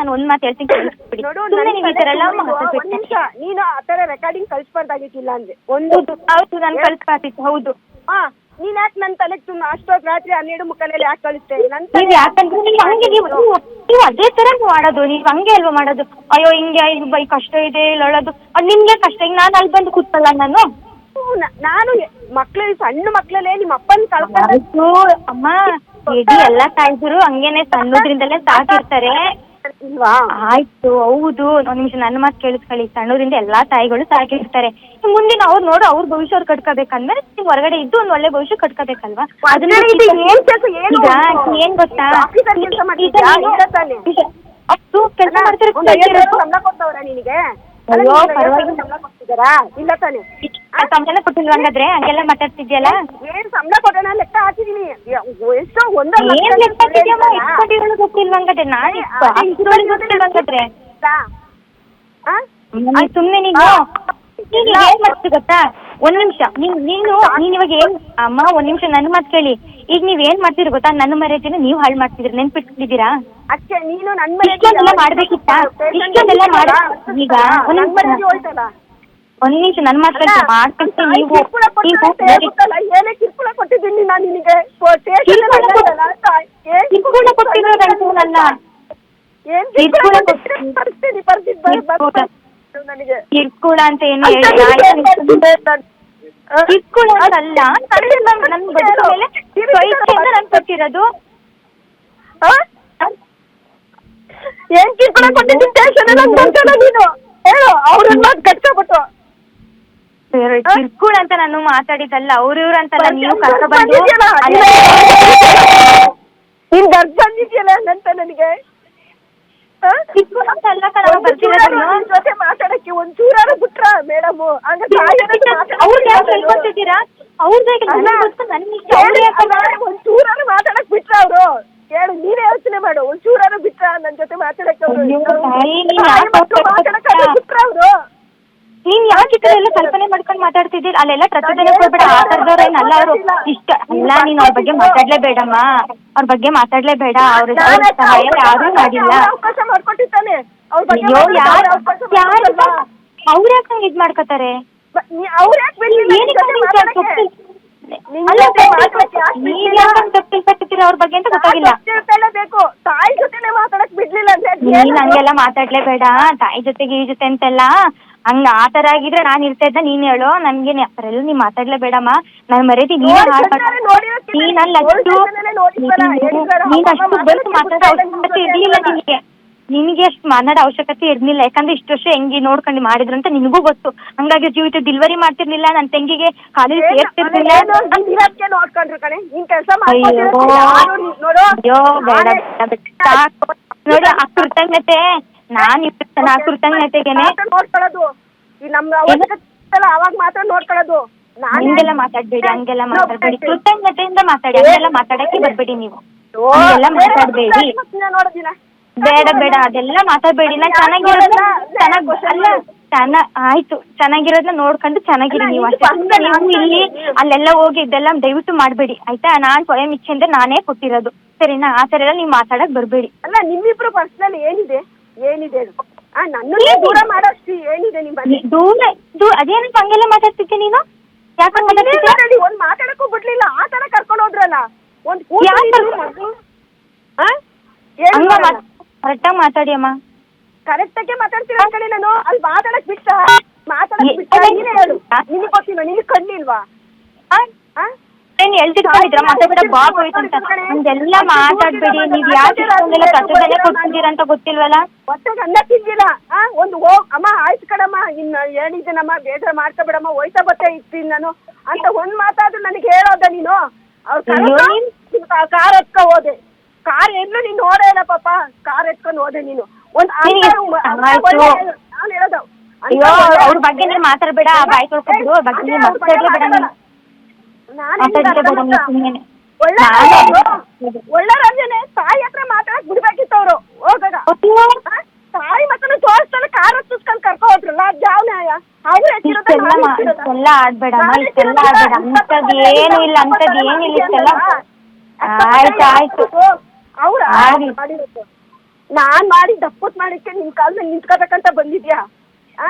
ನಾನು ಒಂದ್ ಮಾತು ಹೇಳ್ತೀನಿ ಕೇಳಿಸ್ಬಿಡಿ ನೋಡು ಸುಮ್ಮನೆ ನೀವು ಈ ಥರ ಎಲ್ಲ ಒಂದ್ ನಿಮಿಷ ನೀನು ಆ ತರ ರೆಕಾರ್ಡಿಂಗ್ ಕಳ್ಸ್ಬಾರ್ದಾಗಿತ್ತಿಲ್ಲ ಅಂದ್ರೆ. ಒಂದು ಹೌದು ಹೌದು ನಾನು ಕಳ್ಸ್ಬಾರ್ದಿತ್ತು ಹೌದು. ಹಾ ನೀನ್ ಯಾಕೆ ನನ್ ತಲೆಗೆ ತುಂಬ ಅಷ್ಟೊತ್ತು ರಾತ್ರಿ ಹನ್ನೆರಡು ಮುಕ್ಕಲಲ್ಲಿ ಯಾಕೆ ಕಳಿಸ್ತೇನೆ ನನ್ ನೀವ್ ತಲೆ ಯಾಕಂದ್ರೆ ನೀವು ಹಂಗೆ ನೀವು ನೀವು ನೀವು ಅದೇ ತರ ಮಾಡೋದು ನೀವ್ ಹಂಗೆ ಅಲ್ವಾ ಮಾಡೋದು? ಅಯ್ಯೋ ಹಿಂಗೆ ಇದು ಬೈ ಕಷ್ಟ ಇದೆ ಅಳೋದು ಅದ್ ನಿಮ್ಗೆ ಕಷ್ಟ ಈಗ ನಾನು ಅಲ್ಲಿ ಬಂದು ಕೂತ್ಕೊಳ್ಳ ನಾನು? ಹ್ಞೂ, ನ- ನಾನು ಮಕ್ಳು ಸಣ್ಣ ಮಕ್ಳಲ್ಲೇ ನಿಮ್ಮ ಅಪ್ಪನ್ ಕಳ್ಕೊಂಡ ಅಮ್ಮ ಇಡೀ ಎಲ್ಲಾ ತಾಯಿದ್ರು ಹಂಗೇನೆ ಸಣ್ಣದ್ರಿಂದಲೇ ಸಾಕಿರ್ತಾರೆ. ಇಲ್ವಾ? ಆಯ್ತು ಹೌದು. ಒಂದ್ ನಿಮಿಷ ನನ್ನ ಮಾತು ಕೇಳಿಸ್ಕೊಳ್ಳಿ. ಸಣ್ಣದ್ರಿಂದ ಎಲ್ಲಾ ತಾಯಿಗಳು ಸಾಕಿರ್ತಾರೆ ಮುಂದಿನ ಅವ್ರು ನೋಡು ಅವ್ರ ಭವಿಷ್ಯ ಅವ್ರು ಕಟ್ಕೋಬೇಕಂದ್ರೆ ನೀವು ಹೊರಗಡೆ ಇದ್ದು ಒಂದ್ ಒಳ್ಳೆ ಭವಿಷ್ಯ ಕಟ್ಕೋಬೇಕಲ್ವಾ? ಅದನ್ನ ಇದು ಏನ್ ಕೆಲ್ಸ ಏನು ಈಗ ಒಂದು ಏನ್ ಗೊತ್ತಾ? ಆಫೀಸಲ್ಲಿ ಕೆಲ್ಸ ಮಾಡ್ತಿದ್ಯಾ? ಇಲ್ಲ ತಾನೇ? ಅಷ್ಟು ಕೆಲಸ ಮಾಡ್ತಿರೋ ಒಂದು ಐವತ್ತು ಸಾವಿರ ಸಂಬಳ ಕೊಡ್ತಾವ್ರ ನಿನಗೆ? ಅಲ್ಲ, ಅಯ್ಯೋ, ನಿನಗೆ ಐವತ್ತು ಸಾವಿರ ಪರವಾಗಿಲ್ಲ. ಸಂಬಳ ಕೊಡ್ತಿದ್ದಾರಾ? ಇಲ್ಲ ತಾನೇ. ಸಂಬಳ ಕೊಟ್ಟಿಲ್ವಾ ಹಂಗಾದ್ರೆ? ಹಂಗೆಲ್ಲ ಮಾತಾಡ್ತಿದ್ಯಲ್ಲ? ಏನ್ ಸಂಬಳ ಕೊಡೋಣ? ಲೆಕ್ಕ ಹಾಕಿದೀನಿ. ಎಷ್ಟೋ ಒಂದಲ್ಲ ಏನ್ ಲೆಕ್ಕ ಹಾಕಿದ್ಯಮ್ಮ ಹಂಗಾದ್ರೆ ನಾನು ಗೊತ್ತಿಲ್ವಾ ಹಂಗಾದ್ರೆ ನೀನ್ ನೀನು ನೀನು ಏನ್ ಮಾಡ್ತಿ ಗೊತ್ತಾ? ಒಂದ್ ನಿಮಿಷ. ನೀನ್ ನೀನು ನೀನ್ ಇವಾಗ ಏನ್ ಅಮ್ಮ ಒಂದ್ ನಿಮಿಷ ನನ್ ಮಾತು ಕೇಳಿ. ಈಗ ನೀವ್ ಏನ್ ಮಾಡ್ತೀರಿ ಗೊತ್ತಾ? ನನ್ನ ಮರ್ಯಾದೆನ ನೀವು ಹಾಳು ಮಾಡ್ತಿದ್ರಿ. ನೆನ್ಪಿಟ್ಕೊಂಡಿದ್ದೀರಾ? ಅಷ್ಟೇ ನೀನು ನನ್ ಮನೆ ಇಷ್ಟೊಂದೆಲ್ಲ ಮಾಡ್ಬೇಕಿತ್ತಾ? ಇಷ್ಟೊಂದೆಲ್ಲ ಮಾಡ್- ಈಗ ಒಂದ್ ನನ್ ನಿಮಿಷ. ನನ್ ಒಂದ್ ನಿಮಿಷ ನನ್ನ ಮಾತು ಮಾಡ್ತಿರ್ತೀನಿ ನೀವು. ಕಿರ್ಕುಳ ಕೊಟ್ಟಿದ್ದೀನಿ ನಾನು ನಿನಗೆ ಸ್ಟೇಷನ್ ಕಿರ್ಕುಳ ಕೊಟ್- ಕಿರ್ಕುಳ ಕೊಟ್ಟಿರೋದಂತೂನಲ್ಲ. ಏನ್ ಕಿರ್ಕುಳ ಕಿರ್ಕುಳ ಕೊಟ್- ಕೊಟ್ಟಿದ್ದೀನಿ? ಪರಿಸ್ಥಿತಿ ಪರಿಸ್ಥಿತಿ ಬರ್- ಬರ್- ಕಿರ್ಕುಳ. ಬರ್- ನನಗೆ ಕಿರ್ಕುಳ ಅಂತ ಏನು ಅಂತ ಹೇಳಿಲ್ಲ ನಿನಗೆ ಏನ್ ಅಂತ ಏನು? ಕಿರ್ಕುಳ ಅಂತಲ್ಲ ನನ್ನ ನನ್ ನನ್. ಬದುಕು ಮೇಲೆ ಸ್ವಇಚ್ಛೆಯಿಂದ ನಾನು ಕೊಟ್ಟಿರೋದು? ಏನ್ ಕಿರ್ಕುಳ ಕೊಟ್ಟಿದ್ದೀನಿ ನೀನು. ಹೇಳು ಅವ್ರನ್ನ ಮಾತು ಕಟ್ಕೊಬಿಟ್ಟು ಬೇರೆ ಕಿರ್ಕುಳ ಅಂತ ನಾನು ಮಾತಾಡಿದಲ್ಲ ಅವ್ರ ಇವ್ರ ಅಂತಲ್ಲ ನೀವು ಕರ್ಕ ಬಂದು ಬಂದಿದ್ಯಲ್ಲ, ಅಲ್ಲೇ- ಬಂದಿದ್ಯಲ್ಲ ಅಂತ ನನಗೆ ಆ? ಕಿರ್ಕುಳ ಅಂತ ಅಲ್ಲ ಕಣ ಒಂದ್ ಚೂರಾರು ನಿನ್ ಜೊತೆ ಮಾತಾಡಕ್ಕೆ ಒಂದ್ ಚೂರಾರು ಬಿಟ್ರ ಮೇಡಮ್ ಹಂಗ ಅವ್ರಿಗೆ ಯಾಕೆ ಹೇಳ್ಕೊತಿದ್ದೀರಾ ಅವ್ರದ್ದು ಯಾಕೆ ನನಗೆ ಗೊತ್ತು ನನ್ನ ಇಷ್ಟ ಅವ್ರು ಯಾಕೆ ಮಾಡ್- ಒಂದ್ ಚೂರಾರು ಮಾತಾಡಕ್ ಬಿಟ್ರ ಅವ್ರು. ಹೇಳು ನೀನೇ ಯೋಚನೆ ಮಾಡು. ಒಂಚೂರಾರು ಚೂರಾರು ಬಿಟ್ರ ನನ್ ಜೊತೆ ಮಾತಾಡಕ್ಕೆ ಅವ್ರು. ಮಾತಾಡಕ್ ಬಿಟ್ರ ಅವ್ರು. ನೀನ್ ಯಾಕೆ ಈ ತರ ಎಲ್ಲ ಕಲ್ಪನೆ ಮಾಡ್ಕೊಂಡು ಮಾತಾಡ್ತಿದ್ದೀರಿ ಅಲ್ಲೆಲ್ಲ ಪ್ರತಿದಿನ ಕೊಡ್ಬೇಡ ಆ ಥರದವ್ರು ಏನಲ್ಲ ಅವರು ಇಷ್ಟ. ಅಲ್ಲ ನೀನ್ ಅವ್ರ ಬಗ್ಗೆ ಮಾತಾಡ್ಲೇಬೇಡಮ್ಮ. ಅವ್ರ ಬಗ್ಗೆ ಮಾತಾಡ್ಲೇಬೇಡ. ಅವ್ರ ಸಹಾಯ ಯಾರು ಮಾಡಿಲ್ಲ. ಅವಕಾಶ ಮಾಡ್ಕೊಟ್ಟಿದ್ದಾನೆ ಅವ್ರ ಬಗ್ಗೆ ಅಯ್ಯೋ ಯಾರು? ಅವ್ರ ಯಾಕೆ ಹಂಗೆ ಇದ್ ಮಾಡ್ಕೋತಾರೆ? ಅವ್ರ್ ಯಾಕ್ ಏನಕ್ಕೆ ನೀವು ಮಾತಾಡಕ್ಕೆ? ಅಲ್ಲ ಜೊತೆ ಮಾತಾಡಕ್ಕೆ? ಯಾಕ್ ನೀವ್? ಯಾಕೆ ತಪ್ಪು ತಿಳ್ಕೊತಿದ್ದೀರಾ ಅವ್ರ ಬಗ್ಗೆ ಅಂತ ಗೊತ್ತಾಗಿಲ್ಲ. ಬೇಕು. ತಾಯಿ ಜೊತೆನೆ ಮಾತಾಡಕ್ ಬಿಡ್ಲಿಲ್ಲ. ನೀನ್? ಹಂಗೆಲ್ಲ ಮಾತಾಡ್ಲೇಬೇಡ ತಾಯಿ ಜೊತೆಗೆ ಈ ಜೊತೆ ಅಂತೆಲ್ಲ. ಹಂಗ ಆ ತರ ಆಗಿದ್ರೆ ನಾನ್ ಇರ್ತಾ ಇದ್ದ ನೀನ್ ಹೇಳು ನನ್ಗೆ ಆ ಥರ ಎಲ್ಲ ಬೇಡಮ್ಮ ನಾನ್ ನನ್ ಮರ್ಯಾದೆ ನೀನೇ ನೀನ್ ಅಲ್ಲಿ ಅಷ್ಟು ನೀನು ನೀನ್ ಬಂದು ಮಾತಾಡೋ ಅವಶ್ಯಕತೆ ಇರ್ಲಿಲ್ಲ ನಿನ್ಗೆ. ನಿನಗೆ ಅಷ್ಟು ಮಾತಾಡೋ ಅವಶ್ಯಕತೆ ಇರ್ಲಿಲ್ಲ ಯಾಕಂದ್ರೆ ಇಷ್ಟು ವರ್ಷ ಹೆಂಗಿ ನೋಡ್ಕೊಂಡು ಮಾಡಿದ್ರು ಅಂತ ನಿನಗೂ ಗೊತ್ತು. ಹಂಗಾಗಿ ಜೀವಿತ ಡಿಲ್ವರಿ ಮಾಡ್ತಿರ್ಲಿಲ್ಲ ನನ್ನ ತಂಗಿಗೆ ಕಾಲೇಜ್? ಸೇರ್ತಿರ್ಲಿಲ್ಲ. ಅದೇನೋ ನೋಡ್ಕೊಂಡ್ರು ಕಣೆ ನೀನ್ ಕೆಲಸ ಅಯ್ಯೋ ಬೇಡ ನೋಡಿ ಆ ಕೃತಜ್ಞತೆ ನಾನ್ ಇರ್ತೇನೆ ಆ ಕೃತಜ್ಞತೆಗೆನೆ ಮಾತ್ರ ನೋಡ್ಕೊಳ್ಳೋದು. ಈ ನಮ್ಮ ಅವಶ್ಯಕತೆ ಇತ್ತಲ್ಲ, ಅವಾಗ ಮಾತ್ರ ನೋಡ್ಕೊಳ್ಳೋದು. ನಾನೇ- ಹಂಗೆಲ್ಲ ಮಾತಾಡ್ಬೇಡಿ ಹಂಗೆಲ್ಲ ಮಾತಾಡ್ಬೇಡಿ. ಕೃತಜ್ಞತೆಯಿಂದ ಮಾತಾಡಿ ಹಂಗೆಲ್ಲ ಮಾತಾಡಕ್ಕೆ ಬರ್ಬೇಡಿ ನೀವು. ಓ, ಹಂಗೆಲ್ಲ ಬೇರೆ ಮಾತಾಡ್ಬೇಡಿ. ಮಕ್ಳನ್ನ ನೋಡೋದಿನ. ಬೇಡ ಬೇಡ ಅದೆಲ್ಲ ಮಾತಾಡ್ಬೇಡಿ. ನಾ ಚೆನ್ನಾಗಿ ಚೆನ್ನಾಗ್ ಅಲ್ಲ ಚೆನ್ನ ಆಯ್ತು ಚೆನ್ನಾಗಿರೋದ್ನ ನೋಡ್ಕೊಂಡು ಚೆನ್ನಾಗಿರಿ ಅಲ್ಲ, ನೀವು ಇದು ಅಷ್ಟೇ. ಬಂದೆ ನೀವು ನಾನು ಇಲ್ಲಿ ಅಲ್ಲೆಲ್ಲ ಹೋಗಿ ಇದೆಲ್ಲ ದಯವಿಟ್ಟು ಮಾಡ್ಬೇಡಿ ಆಯ್ತಾ? ನಾನ್ ಸ್ವಯಂ ಇಚ್ಛೆಯಿಂದ ನಾನೇ ಕೊಟ್ಟಿರೋದು. ಸರಿನಾ? ಆ ಥರ ಎಲ್ಲ ನೀವು ಮಾತಾಡಕ್ ಬರ್ಬೇಡಿ. ಅಲ್ಲ ನಿಮ್ಮಿಬ್ರು ಪರ್ಸನಲ್ ಏನಿದೆ? ಏನಿದೆ? ಆ ನನ್ನನ್ನೇ ದೂರ ಮಾಡೋಷ್ಟು ಏನಿದೆ ದೂರ ಹಂಗೆಲ್ಲ ಮಾತಾಡ್ತಿದ್ದೆ ನೀನು? ಯಾಕೆ ಮಾತಾಡ್ತಿದ್ದೆ? ಇನ್ನೇನ್ ಒಂದ್ ಮಾತಾಡಕ್ಕೂ ಬಿಡ್ಲಿಲ್ಲ ಆ ತರ ಕರ್ಕೊಂಡು ಹೋದ್ರಲ್ಲ? ಒಂದ್ ಮಗು. ಹಂಗ ಕರೆಕ್ಟಾಗಿ ಮಾತಾಡಿ ಅಮ್ಮ. ಕರೆಕ್ಟ್ ಆಗಿ ಮಾತಾಡ್ತೀರ ನಾನು. ಅಲ್ಲಿ ಮಾತಾಡಕ್ ಬಿಟ್ಟ. ಮಾತಾಡಕ್ ಬಿಟ್ಟ. ನೀನೇ ಹೇಳು. ನಿನಗ್ ನಿನಗ್ ಕಣ್ಣಿಲ್ವಾ? ಏನ್ ಮಾತಾಡ್ಬಿಡ ಬಾಬ್ ಹೋಯ್ತು ಅಂತ. ನಮ್ದೆಲ್ಲ ಮಾತಾಡ್ಬೇಡಿ. ನೀವ್ ಯಾಕೆ ಇಷ್ಟೊಂದೆಲ್ಲ ಪ್ರಚೋದನೆ ಕೊಡ್ತಿದ್ದೀರ ಅಂತ ಗೊತ್ತಿಲ್ವಲ್ಲ? ಹೊಟ್ಟೆಗೆ ಅನ್ನ ತಿಂದಿಲ್ಲ. ಆ? ಒಂದು ಹೋಗ್ ಅಮ್ಮ ಆಯ್ತು ಕಣಮ್ಮ. ಇನ್ನ ಹೇಳಿದ್ದೀನಮ್ಮ. ಬೇಜಾರ್ ಮಾಡ್ಕೊಬೇಡಮ್ಮ. ಹೋಯ್ತಾ ಬತ್ತೆ ಇರ್ತೀನಿ ನಾನು. ಅಂತ ಒಂದ್ ಮಾತಾದ್ರೂ ನನಗೆ ಹೇಳೋದ ನೀನು? ಅವ್ರ ಕಾರ್ ಎತ್ಕ ಹೋದೆ. ಕಾರ್ ಎಲ್ಲೂ ನೀನ್ ನೋಡೇ ಇಲ್ಲ ಪಾಪ. ಕಾರ್ ಎತ್ಕೊಂಡು ಹೋದೆ ನೀನು. ಒಂದ್ ನಾನು ಅಯ್ಯೋ ಅವ್ರ ಬಗ್ಗೆ ಮಾತಾಡಬೇಡ ಮಾತಾಡ್ಬೇಡ ಬಾಯ್ ತೊಳ್ಕೊಬಿಡು ಅವ್ರ ಬಗ್ಗೆ ನೀನ್ ನೀನು. ನಾನೇ ಮಾತಾಡ್ಲೇಬೇಡ ನೀನು ಸುಮ್ಮನೆ ಒಳ್ಳೆ ನಾನೇ- ರಂಜನೆ. ತಾಯಿ ಹತ್ರ ಮಾತಾಡಕ್ ಬಿಡ್ಬೇಕಿತ್ತು ಅವರು. ಹೋಗಾಗ? ತಾಯಿ ಮಕ್ಕಳು ತೋರಿಸ್ತಾನೆ ಕಾರ್ ಹತ್ತಿಸ್ಕೊಂಡ್ ಕರ್ಕೊ ಹೋದ್ರಲ್ಲ ಅದ್ ಯಾವ ನ್ಯಾಯ? ಇಷ್ಟೆಲ್ಲ ನಾನು ಎತ್ತಿರೋದ? ಇಷ್ಟೆಲ್ಲ ಆಡ್ಬೇಡಮ್ಮ ನಾನು ಇಷ್ಟೆಲ್ಲ ಆಡ್ಬೇಡ ಅಂತದ್ ಏನು ಇಲ್ಲ ಅಂತದ್ ಏನಿಲ್ಲ ಇಷ್ಟೆಲ್ಲ ಆಯ್ತು ಆಯ್ತು. ಅವ್ರು. ನಾನ್ ಮಾಡಿ ದಪ್ಪತ್ ಮಾಡಿಕ್ಕೆ ನಿನ್ ಕಾಲ್ ಮೇಲೆ ನಿಂತ್ಕೋಬೇಕಂತ ಬಂದಿದ್ಯಾ ಆ?